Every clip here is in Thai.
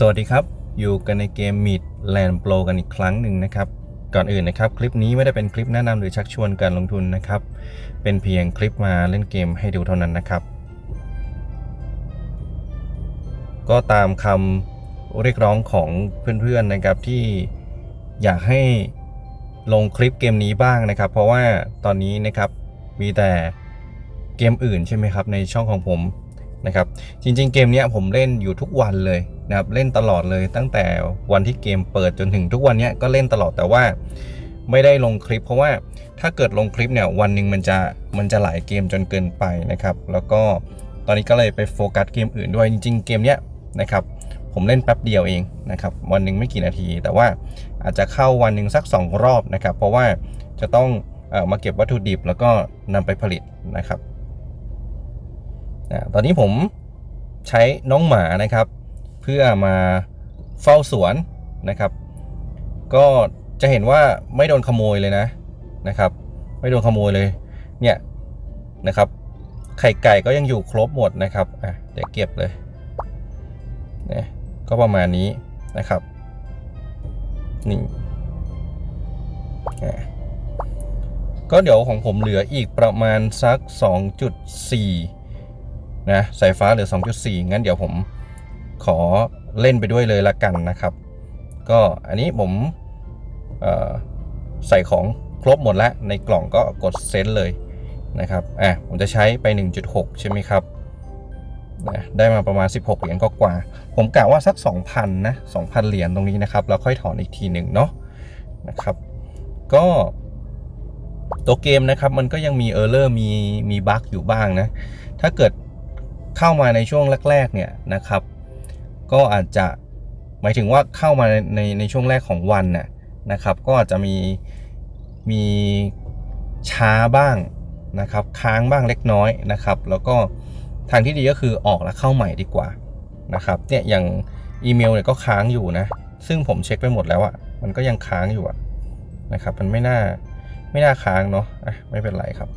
สวัสดีครับ อยู่กันในเกม Meet Land Pro กันอีกครั้งหนึ่งนะครับ ก่อนอื่นนะครับ คลิปนี้ไม่ได้เป็นคลิปแนะนำหรือชักชวนการลงทุนนะครับ เป็นเพียงคลิปมาเล่นเกมให้ดูเท่านั้นนะครับ ก็ตามคำเรียกร้องของเพื่อนๆนะครับที่อยากให้ลงคลิปเกมนี้บ้างนะครับ เพราะว่าตอนนี้นะครับมีแต่เกมอื่นใช่ไหมครับในช่องของผม นะครับจริงๆเกมนี้ผมเล่นอยู่ทุกวันเลยนะครับเล่นตลอดเลยตั้งแต่วันที่เกมเปิดจนถึงทุกวันนี้ก็เล่นตลอดแต่ว่าไม่ได้ลงคลิป เพราะว่าถ้าเกิดลงคลิปเนี่ยวันหนึ่งมันจะมันจะหลายเกมจนเกินไปนะครับแล้วก็ตอนนี้ก็เลยไปโฟกัสเกมอื่นด้วยจริง ๆ เกมเนี้ยนะครับผมเล่นแป๊บเดียวเองนะครับวันหนึ่งไม่กี่นาที แต่ว่าอาจจะเข้าวันหนึ่งสัก 2 รอบนะครับเพราะว่าจะต้องเออมาเก็บวัตถุดิบแล้วก็นำไปผลิตนะครับ อ่าตอนนี้ผมใช้น้องหมานะครับ เพื่อมาเฝ้าสวนนะครับ ก็จะเห็นว่าไม่โดนขโมยเลยนะนะครับ ไม่โดนขโมยเลยเนี่ยนะครับไข่ไก่ก็ยังอยู่ครบหมดนะครับอะเดี๋ยวเก็บเลยนะก็ประมาณนี้นะครับนี่อะก็เดี๋ยวของผมเหลืออีกประมาณสัก 2.4 นะสายฟ้าเหลือ 2.4 งั้นเดี๋ยวผมขอเล่นไปด้วยเลยละกันนะครับ ก็อันนี้ผมใส่ของครบหมดแล้ว ในกล่องก็กดเซนเลยนะครับอะผมจะใช้ไป 1.6 ใช่ไหมครับนะได้มาประมาณ 16 เหรียญก็กว่า ผมกะว่าสัก 2,000 นะ 2,000 เหรียญตรงนี้นะครับ แล้วค่อยถอนอีกทีหนึ่งเนาะนะครับ ก็ตัวเกมนะครับมันก็ยังมีเออร์เลอร์มีมีบั๊กอยู่บ้างนะ ถ้าเกิด เข้ามาในช่วงแรกๆเนี่ยนะครับ ก็อาจจะหมายถึงว่าเข้ามาในในช่วงแรกของวันน่ะนะครับ ก็อาจจะมีมีช้าบ้างนะครับ ค้างบ้างเล็กน้อยนะครับ แล้วก็ทางที่ดีก็คือออกแล้วเข้าใหม่ดีกว่านะครับเนี่ยอย่างอีเมลเนี่ยก็ค้างอยู่นะ ซึ่งผมเช็คไปหมดแล้วอะมันก็ยังค้างอยู่อะนะครับ มันไม่น่าไม่น่าค้างเนาะะไม่เป็นไรครับ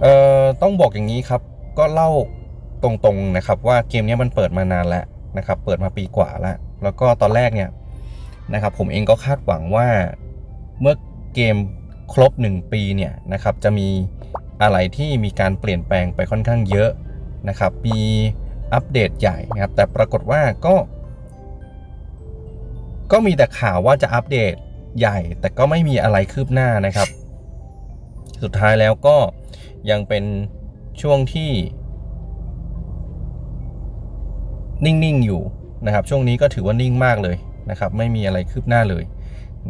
เอ่อต้องบอกอย่างนี้ครับ ก็เล่าตรงๆนะครับว่าเกมนี้มันเปิดมานานแล้วนะครับ เปิดมาปีกว่าแล้ว แล้วก็ตอนแรกเนี่ยนะครับผมเองก็คาดหวังว่าเมื่อเกมครบ 1 ปีเนี่ยนะครับจะมีอะไรที่มีการเปลี่ยนแปลงไปค่อนข้างเยอะนะครับมีอัปเดตใหญ่นะครับแต่ปรากฏว่าก็ ก็มีแต่ข่าวว่าจะอัปเดตใหญ่ แต่ก็ไม่มีอะไรคืบหน้านะครับ สุดท้ายแล้วก็ยังเป็น ช่วงที่นิ่งๆอยู่นะครับ ช่วงนี้ก็ถือว่านิ่งมากเลยนะครับ ไม่มีอะไรคืบหน้าเลย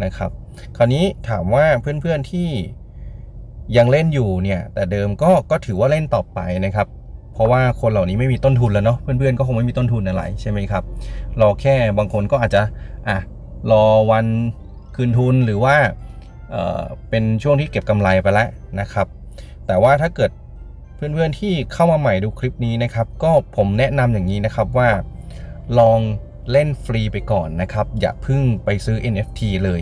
นะครับ คราวนี้ถามว่าเพื่อนๆที่ยังเล่นอยู่เนี่ยแต่เดิมก็ก็ถือว่าเล่นต่อไปนะครับ เพราะว่าคนเหล่านี้ไม่มีต้นทุนแล้วเนาะเพื่อนๆก็คงไม่มีต้นทุนอะไรใช่ไหมครับรอแค่บางคนก็อาจจะอะรอวันคืนทุนหรือว่าเเป็นช่วงที่เก็บกำไรไปแล้วนะครับ แต่ว่าถ้าเกิด เพื่อนๆที่เข้ามาใหม่ดูคลิปนี้นะครับ ก็ผมแนะนำอย่างนี้นะครับว่าลองเล่นฟรีไปก่อนนะครับ อย่าพิ่งไปซื้อ NFT เลย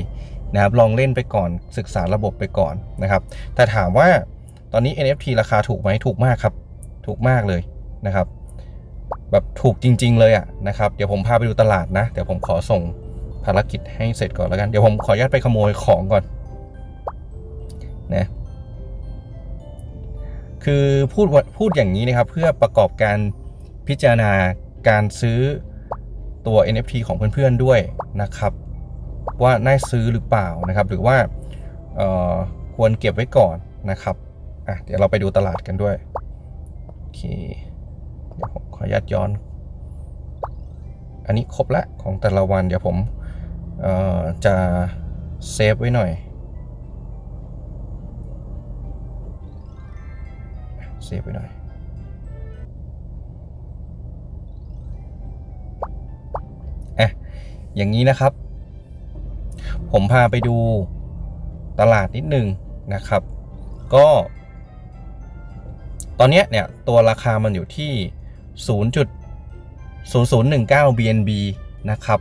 นะครับ ลองเล่นไปก่อนศึกษาระบบไปก่อนนะครับ แต่ถามว่าตอนนี้ NFT ราคาถูกไหมถูกมากครับ ถูกมากเลยนะครับ แบบถูกจริง ๆ เลยอะนะครับ เดี๋ยวผมพาไปดูตลาดนะ เดี๋ยวผมขอส่งภารกิจให้เสร็จก่อนแล้วกัน เดี๋ยวผมขออนุญาตไปขโมยของก่อนนะ คือพูดพูดอย่างนี้นะครับ เพื่อประกอบการพิจารณาการซื้อตัว NFT ของเพื่อนๆด้วยนะครับ ว่าน่าซื้อหรือเปล่านะครับ หรือว่าควรเก็บไว้ก่อนนะครับอะเดี๋ยวเราไปดูตลาดกันด้วยโอเคเดี๋ยวผมขออนุญาตย้อน อันนี้ครบละของแต่ละวันเดี๋ยวผมจะเซฟไว้หน่อย เซฟไปหน่อยอะอย่างนี้นะครับ ผมพาไปดูตลาดนิดนึงนะครับ ก็ ตอนนี้เนี่ย ตัวราคามันอยู่ที่ 0.0019 BNB นะครับ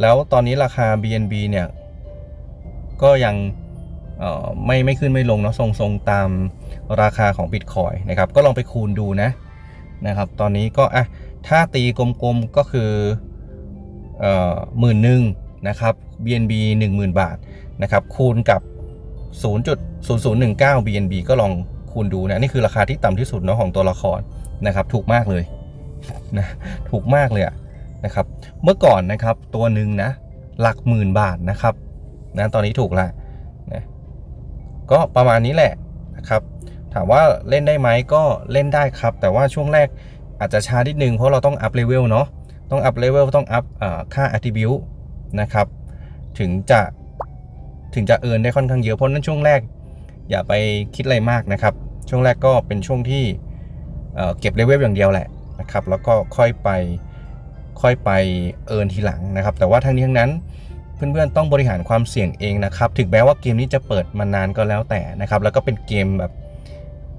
แล้วตอนนี้ราคา BNB เนี่ย ก็ยัง ไม่ไม่ขึ้นไม่ลงเนาะทรงๆตามราคาของ Bitcoin นะครับ ก็ลองไปคูณดูนะนะครับ ตอนนี้ก็อะถ้าตีกลมๆก็คือหมื่นหนึ่งนะครับ BNB 10,000 บาทนะครับ คูณกับ 0.0019 BNB ก็ลองคูณดูนะนี่คือราคาที่ต่ำที่สุดเนาะของตัวละครนะครับ ถูกมากเลยนะถูกมากเลยอะนะครับ เมื่อก่อนนะครับตัวหนึ่งนะหลักหมื่นบาทนะครับนะตอนนี้ถูกละ ก็ประมาณนี้แหละนะครับ ถามว่าเล่นได้ไหมก็เล่นได้ครับ แต่ว่าช่วงแรกอาจจะช้านิดนึงเพราะเราต้องอัพเลเวลเนาะต้องอัพเลเวลต้องอัพค่า attribute นะครับ ถึงจะถึงจะเอินได้ค่อนข้างเยอะเพราะนั้นช่วงแรก อย่าไปคิดอะไรมากนะครับ ช่วงแรกก็เป็นช่วงที่เเก็บเลเวลอย่างเดียวแหละนะครับ แล้วก็ค่อยไปค่อยไปเอินทีหลังนะครับ แต่ว่าทั้งนี้ทั้งนั้น เพื่อนๆต้องบริหารความเสี่ยงเองนะครับถึงแม้ว่าเกมนี้จะเปิดมานานก็แล้วแต่นะครับแล้วก็เป็นเกมแบบ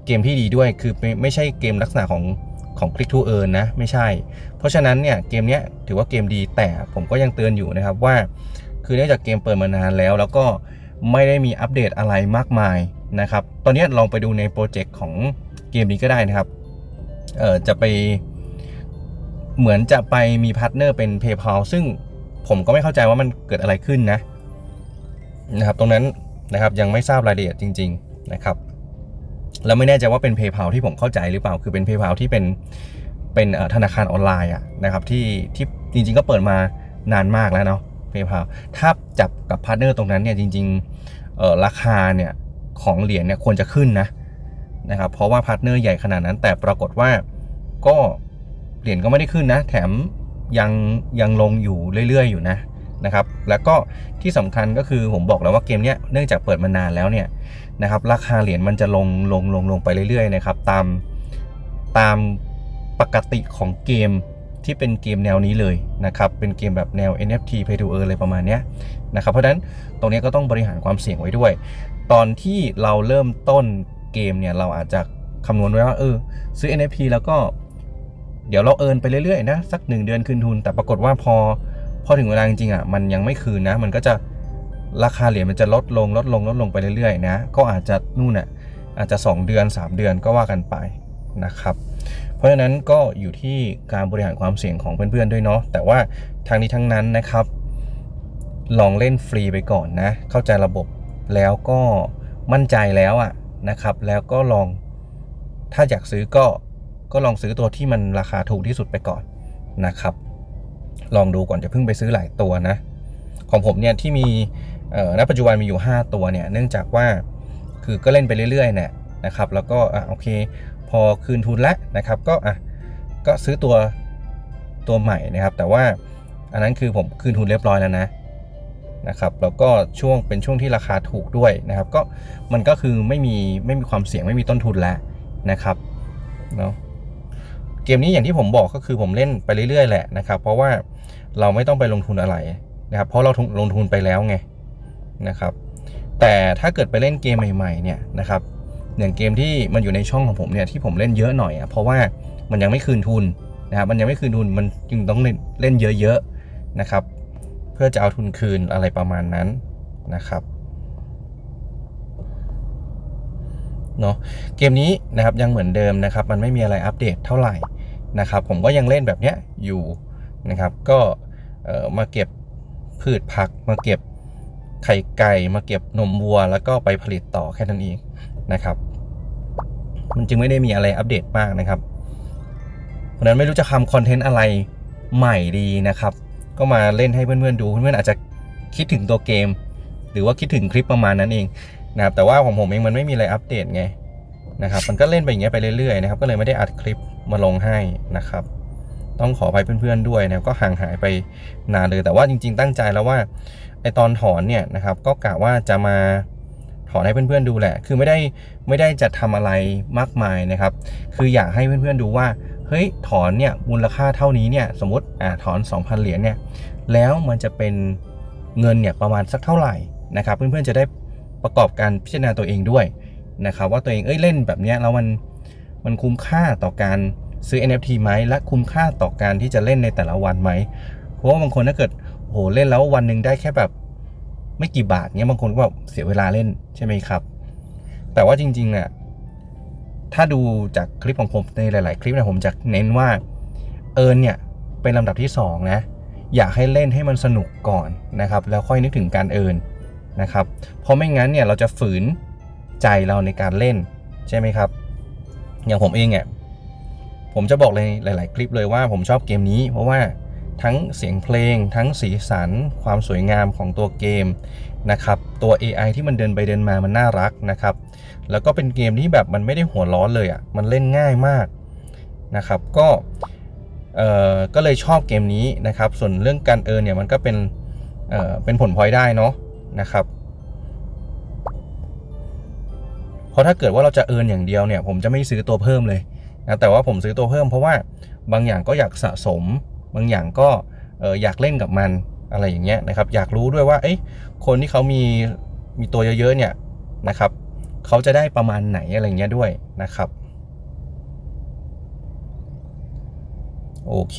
เกมที่ดีด้วยคือไม่ไม่ใช่เกมลักษณะของของ Click to Earn นะไม่ใช่ เพราะฉะนั้นเนี่ยเกมนี้ถือว่าเกมดีแต่ผมก็ยังเตือนอยู่นะครับว่า คือเนื่องจากเกมเปิดมานานแล้ว แล้วก็ไม่ได้มีอัปเดตอะไรมากมายนะครับ ตอนนี้ลองไปดูในโปรเจกต์ของเกมนี้ก็ได้นะครับเออจะไปเหมือนจะไปมีพาร์ทเนอร์เป็น PayPal ซึ่ง ผมก็ไม่เข้าใจว่ามันเกิดอะไรขึ้นนะนะครับ ตรงนั้นนะครับยังไม่ทราบรายละเอียดจริง ๆนะครับแล้วไม่แน่ใจว่าเป็น PayPal ที่ผมเข้าใจหรือเปล่า คือเป็น PayPal ที่เป็นเป็นธนาคารออนไลน์อะนะครับที่ที่จริงๆก็เปิดมานานมากแล้วเนาะ PayPal ถ้าจับกับพาร์ทเนอร์ตรงนั้นเนี่ยจริงๆราคาเนี่ยของเหรียญเนี่ยควรจะขึ้นนะนะครับเพราะว่าพาร์ทเนอร์ใหญ่ขนาดนั้น แต่ปรากฏว่าก็เหรียญก็ไม่ได้ขึ้นนะ แถม ยังยังลงอยู่เรื่อยๆ อยู่นะนะครับ แล้วก็ที่สำคัญก็คือผมบอกแล้วว่าเกมเนี้ยเนื่องจากเปิดมานานแล้วเนี่ยนะครับราคาเหรียญมันจะลงลงลงลงไปเรื่อยๆนะครับตามตามปกติของเกมที่เป็นเกมแนวนี้เลยนะครับเป็นเกมแบบแนว NFT Pay to Earn อะไรประมาณนี้นะครับเพราะฉะนั้นตรงนี้ก็ต้องบริหารความเสี่ยงไว้ด้วย ตอนที่เราเริ่มต้นเกมเนี่ยเราอาจจะคำนวณไว้ว่าเออซื้อ NFT แล้วก็ เดี๋ยวเราเอินไปเรื่อยๆนะสัก 1 เดือนคืนทุน แต่ปรากฏว่าพอพอถึงเวลาจริงๆอะมันยังไม่คืนนะ มันก็จะราคาเหรียญมันจะลดลงลดลงลดลงไปเรื่อยๆนะก็อาจจะนู่นอะอาจจะ 2 เดือน 3 เดือนก็ว่ากันไปนะครับ เพราะฉะนั้นก็อยู่ที่การบริหารความเสี่ยงของเพื่อนๆด้วยเนาะแต่ว่าทางนี้ทั้งนั้นนะครับ ลองเล่นฟรีไปก่อนนะ เข้าใจระบบแล้วก็มั่นใจแล้วอะนะครับ แล้วก็ลองถ้าอยากซื้อก็ ก็ลองซื้อตัวที่มันราคาถูกที่สุดไปก่อนนะครับ ลองดูก่อนจะเพิ่งไปซื้อหลายตัวนะ ของผมเนี่ยที่มีณปัจจุบันมีอยู่ 5 ตัวเนี่ย เนื่องจากว่าคือก็เล่นไปเรื่อยๆเนี่ยนะครับ แล้วก็อะโอเค พอคืนทุนแล้วนะครับ ก็อะก็ซื้อตัวตัวใหม่นะครับ แต่ว่าอันนั้นคือผมคืนทุนเรียบร้อยแล้วนะนะครับแล้วก็ช่วงเป็นช่วงที่ราคาถูกด้วยนะครับ ก็มันก็คือไม่มีไม่มีความเสี่ยงไม่มีต้นทุนแล้วนะครับเนาะ กมนี้อย่างที่ผมบอกก็คือผมเล่นไปเรื่อยๆแหละนะครับ เพราะว่าเราไม่ต้องไปลงทุนอะไรนะครับ เพราะเราลงทุนไปแล้วไงนะครับ แต่ถ้าเกิดไปเล่นเกมใหม่ๆเนี่ยนะครับอย่างเกมที่มันอยู่ในช่องของผมเนี่ยที่ผมเล่นเยอะหน่อยอะเพราะว่ามันยังไม่คืนทุนนะครับมันยังไม่คืนทุนมันจึงต้องเล่นเล่นเยอะๆนะครับ เพื่อจะเอาทุนคืนอะไรประมาณนั้นนะครับเนาะเกมนี้นะครับยังเหมือนเดิมนะครับ มันไม่มีอะไรอัปเดตเท่าไหร่ นะครับผมก็ยังเล่นแบบเนี้ยอยู่นะครับก็มาเก็บพืชผัก มาเก็บไข่ไก่มาเก็บนมวัว แล้วก็ไปผลิตต่อแค่นั้นเองนะครับ มันจึงไม่ได้มีอะไรอัปเดตมากนะครับ เพราะนั้นไม่รู้จะทำคอนเทนต์อะไรใหม่ดีนะครับ ก็มาเล่นให้เพื่อนๆดู เพื่อนๆอาจจะคิดถึงตัวเกม หรือว่าคิดถึงคลิปประมาณนั้นเองนะครับแต่ว่าของผมเองมันไม่มีอะไรอัปเดตไง นะครับมันก็เล่นไปอย่างเงี้ยไปเรื่อยๆนะครับก็เลยไม่ได้อัดคลิปมาลงให้นะครับ ต้องขอไปเพื่อนๆด้วยนะก็ห่างหายไปนานเลยแต่ว่าจริง ๆ ตั้งใจแล้วว่าไอตอนถอนเนี่ยนะครับก็กะว่าจะมาถอนให้เพื่อนๆดูแหละ คือไม่ได้ไม่ได้จะทำอะไรมากมายนะครับ คืออยากให้เพื่อนๆดูว่า เฮ้ยถอนเนี่ยมูลค่าเท่านี้เนี่ยสมมติอ่าถอน 2,000 เหรียญเนี่ยแล้วมันจะเป็นเงินเนี่ยประมาณสักเท่าไหร่นะครับ เพื่อนๆจะได้ประกอบการพิจารณาตัวเองด้วย นะครับว่าตัวเองเอ้ยเล่นแบบนี้แล้วมันมันคุ้มค่าต่อการซื้อ NFT ไหมและคุ้มค่าต่อการที่จะเล่นในแต่ละวันไหม เพราะว่าบางคนถ้าเกิดโหเล่นแล้ววันหนึ่งได้แค่แบบไม่กี่บาทเนี้ยบางคนก็แบบเสียเวลาเล่นใช่ไหมครับ แต่ว่าจริงๆเนี่ยถ้าดูจากคลิปของผมในหลาย ๆ คลิปเนี่ยผมจะเน้นว่าเอิร์นเนี่ยเป็นลำดับที่สองนะ อยากให้เล่นให้มันสนุกก่อนนะครับ แล้วค่อยนึกถึงการเอิร์นนะครับ เพราะไม่งั้นเนี่ยเราจะฝืน ใจเราในการเล่นใช่ไหมครับ อย่างผมเองเนี่ยผมจะบอกเลยหลาย ๆ คลิปเลยว่าผมชอบเกมนี้ เพราะว่าทั้งเสียงเพลง ทั้งสีสัน ความสวยงามของตัวเกมนะครับตัว AI ที่มันเดินไปเดินมามันน่ารักนะครับ แล้วก็เป็นเกมที่แบบมันไม่ได้หัวร้อนเลยอะ่ะมันเล่นง่ายมากนะครับก็เอ่อก็เลยชอบเกมนี้นะครับ ส่วนเรื่องการเอิร์นเนี่ยมันก็เป็นเอ่อเป็นผลพลอยได้เนาะนะครับ ราะถ้าเกิดว่าเราจะเอินอย่างเดียวเนี่ย ผมจะไม่ซื้อตัวเพิ่มเลยนะแต่ว่าผมซื้อตัวเพิ่มเพราะว่าบางอย่างก็อยากสะสม บางอย่างก็อออยากเล่นกับมันอะไรอย่างเงี้ยนะครับ อยากรู้ด้วยว่าเอ้ยคนที่เขามีมีตัวเยอะๆเนี่ยนะครับเขาจะได้ประมาณไหนอะไรเงี้ยด้วยนะครับโอเค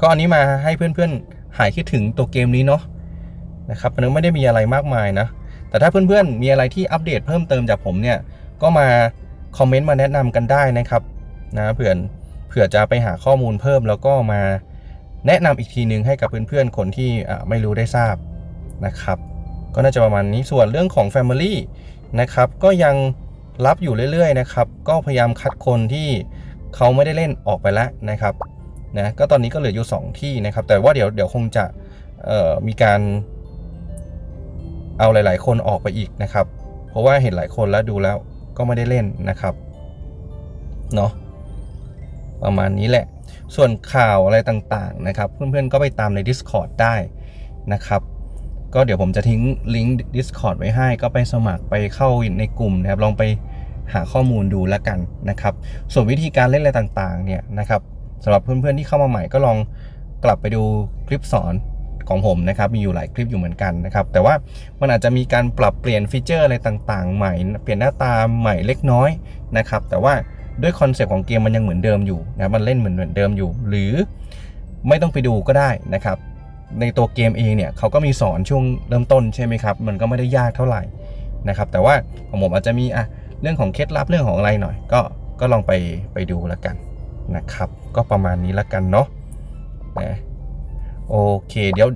ก็อันนี้มาให้เพื่อนๆหายคิดถึงตัวเกมนี้เนาะนะครับมันไม่ได้มีอะไรมากมายนะ แต่ถ้าเพื่อนๆ มีอะไรที่อัปเดตเพิ่มเติมจากผมเนี่ย ก็มาคอมเมนต์มาแนะนำกันได้นะครับนะเผื่อเผื่อจะไปหาข้อมูลเพิ่มแล้วก็มาแนะนำอีกทีนึงให้กับเพื่อนๆ คนที่ไม่รู้ได้ทราบนะครับ ก็น่าจะประมาณนี้ส่วนเรื่องของ Family นะครับ ก็ยังรับอยู่เรื่อยๆนะครับ ก็พยายามคัดคนที่เขาไม่ได้เล่นออกไปแล้วนะครับนะก็ตอนนี้ก็เหลืออยู่ 2 ที่นะครับ แต่ว่าเดี๋ยวเดี๋ยวคงจะมีการ เอาหลาย ๆ คนออกไปอีกนะครับ เพราะว่าเห็นหลายคนแล้วดูแล้วก็ไม่ได้เล่นนะครับเนาะประมาณนี้แหละ ส่วนข่าวอะไรต่างๆนะครับ เพื่อนๆก็ไปตามใน Discord ได้นะครับ ก็เดี๋ยวผมจะทิ้งลิงก์ Discord ไว้ให้ ก็ไปสมัครไปเข้าในกลุ่มนะครับ ลองไปหาข้อมูลดูแล้วกันนะครับ ส่วนวิธีการเล่นอะไรต่างๆเนี่ยนะครับสำหรับเพื่อนๆที่เข้ามาใหม่ก็ลองกลับไปดูคลิปสอน ของผมนะครับมีอยู่หลายคลิปอยู่เหมือนกันนะครับแต่ว่ามันอาจจะมีการปรับเปลี่ยนฟีเจอร์อะไรต่างๆ ใหม่ เปลี่ยนหน้าตาใหม่เล็กน้อยนะครับแต่ว่าด้วยคอนเซปต์ของเกมมันยังเหมือนเดิมอยู่นะมันเล่นเหมือนเหมือนเดิมอยู่ หรือไม่ต้องไปดูก็ได้นะครับในตัวเกมเองเนี่ยเขาก็มีสอนช่วงเริ่มต้นใช่ไหมครับมันก็ไม่ได้ยากเท่าไหร่นะครับแต่ว่าของผมอาจจะมีอะเรื่องของเคล็ดลับเรื่องของอะไรหน่อย ก็ก็ลองไปไปดูแล้วกันนะครับ ก็ประมาณนี้แล้วกันเนาะนะ โอเค เดี๋ยว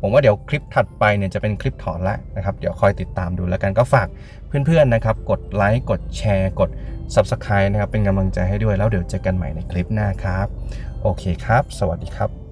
ผมว่าเดี๋ยวคลิปถัดไปเนี่ยจะเป็นคลิปถอนละนะครับ เดี๋ยวคอยติดตามดูแล้วกันก็ฝากเพื่อนๆนะครับ กดไลค์กดแชร์ กด Subscribe นะครับ เป็นกำลังใจให้ด้วยแล้วเดี๋ยวเจอกันใหม่ในคลิปหน้าครับ โอเคครับ สวัสดีครับ